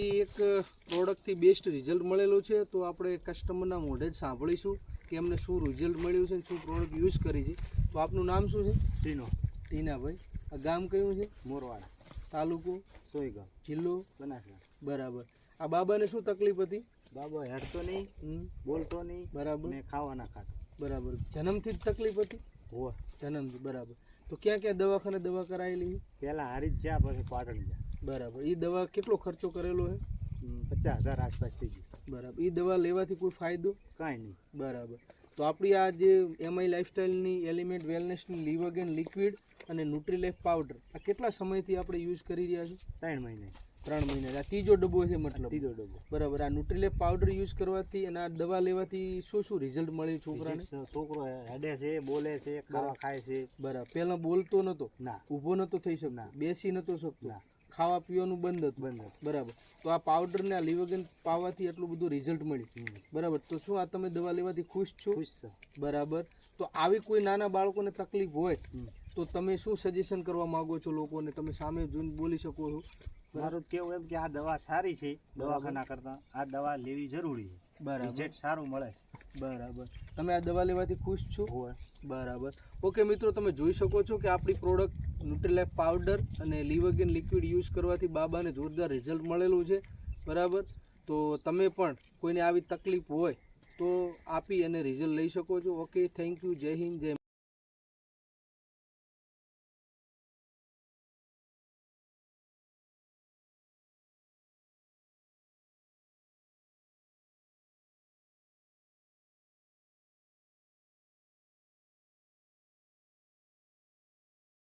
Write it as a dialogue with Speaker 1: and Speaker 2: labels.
Speaker 1: એક પ્રોડક્ટથી best result મળેલું છે તો આપણે કસ્ટમરના મોઢે જ સાંભળીશું કે એમને શું રિઝલ્ટ મળ્યું છે શું પ્રોડક્ટ યુઝ કરી છે. તો આપનું નામ શું છે?
Speaker 2: ટીનો.
Speaker 1: ટીનાભાઈ. આ ગામ કયું છે?
Speaker 2: મોરવાડા.
Speaker 1: તાલુકો?
Speaker 2: સોયગામ.
Speaker 1: જિલ્લો?
Speaker 2: બનાસકાંઠા.
Speaker 1: બરાબર. આ બાબાને શું તકલીફ હતી?
Speaker 2: બાબા હેડતો નહીં બોલતો નહીં
Speaker 1: બરાબર.
Speaker 2: ને ખાવાના ખાતો.
Speaker 1: બરાબર. જન્મથી જ તકલીફ હતી?
Speaker 2: હોવા.
Speaker 1: જન્મથી બરાબર. તો ક્યાં ક્યાં દવાખાને દવા કરાયેલી?
Speaker 2: પહેલા હારી જ જ્યાં પછી પાટણ ગયા.
Speaker 1: બરાબર. એ દવા કેટલો ખર્ચો કરેલો છે
Speaker 2: પચાસ હજાર આસપાસ થઈ ગયું.
Speaker 1: બરાબર. એ દવા લેવાથી કોઈ ફાયદો?
Speaker 2: કાંઈ નહીં.
Speaker 1: બરાબર. તો આપણી આ જે એમઆઈ લાઇફસ્ટાઈલની એલિમેન્ટ વેલનેસની લીવગેન લિક્વિડ અને ન્યુટ્રીલેફ પાવડર આ કેટલા સમયથી આપણે યુઝ કરી રહ્યા છીએ?
Speaker 2: ત્રણ મહિને.
Speaker 1: ત્રણ મહિને. આ ત્રીજો ડબ્બો છે મતલબ?
Speaker 2: ત્રીજો ડબ્બો.
Speaker 1: બરાબર. આ ન્યુટ્રીલેફ પાવડર યુઝ કરવાથી અને આ દવા લેવાથી શું શું રિઝલ્ટ મળ્યું છોકરાને?
Speaker 2: છોકરો હેડે છે બોલે છે ખાવા ખાય છે.
Speaker 1: બરાબર. પહેલાં બોલતો નહોતો
Speaker 2: ના.
Speaker 1: ઊભો નહોતો થઈ શકતો? બેસી નહોતો શકતો. ખાવા પીવાનું બંધ હતું
Speaker 2: બંધ
Speaker 1: બરાબર. તો આ પાવડરને આ લીવગન પાવાથી એટલું બધું રિઝલ્ટ મળ્યું. બરાબર. તો શું આ તમે દવા લેવાથી ખુશ છો?
Speaker 2: ખુશ છે.
Speaker 1: બરાબર. તો આવી કોઈ નાના બાળકોને તકલીફ હોય તો તમે શું સજેશન કરવા માંગો છો લોકોને? તમે સામે જોઈને બોલી શકો છો.
Speaker 2: મારું કેવું એમ કે આ દવા સારી છે દવાખાના કરતા. આ દવા લેવી જરૂરી છે.
Speaker 1: બરાબર.
Speaker 2: સારું મળે
Speaker 1: બરાબર. તમે આ દવા લેવાથી ખુશ છો? બરાબર. ઓકે મિત્રો તમે જોઈ શકો છો કે આપણી પ્રોડક્ટ ન્યુટ્રીલાઇફ પાવડર અને લીવગેન લિક્વિડ યુઝ કરવાથી બાબાને જોરદાર રિઝલ્ટ મળેલું છે. બરાબર? તો તમે પણ કોઈને આવી તકલીફ હોય તો આપી અને રિઝલ્ટ લઈ શકો છો. ઓકે થેન્ક યુ જય હિન્દ, જય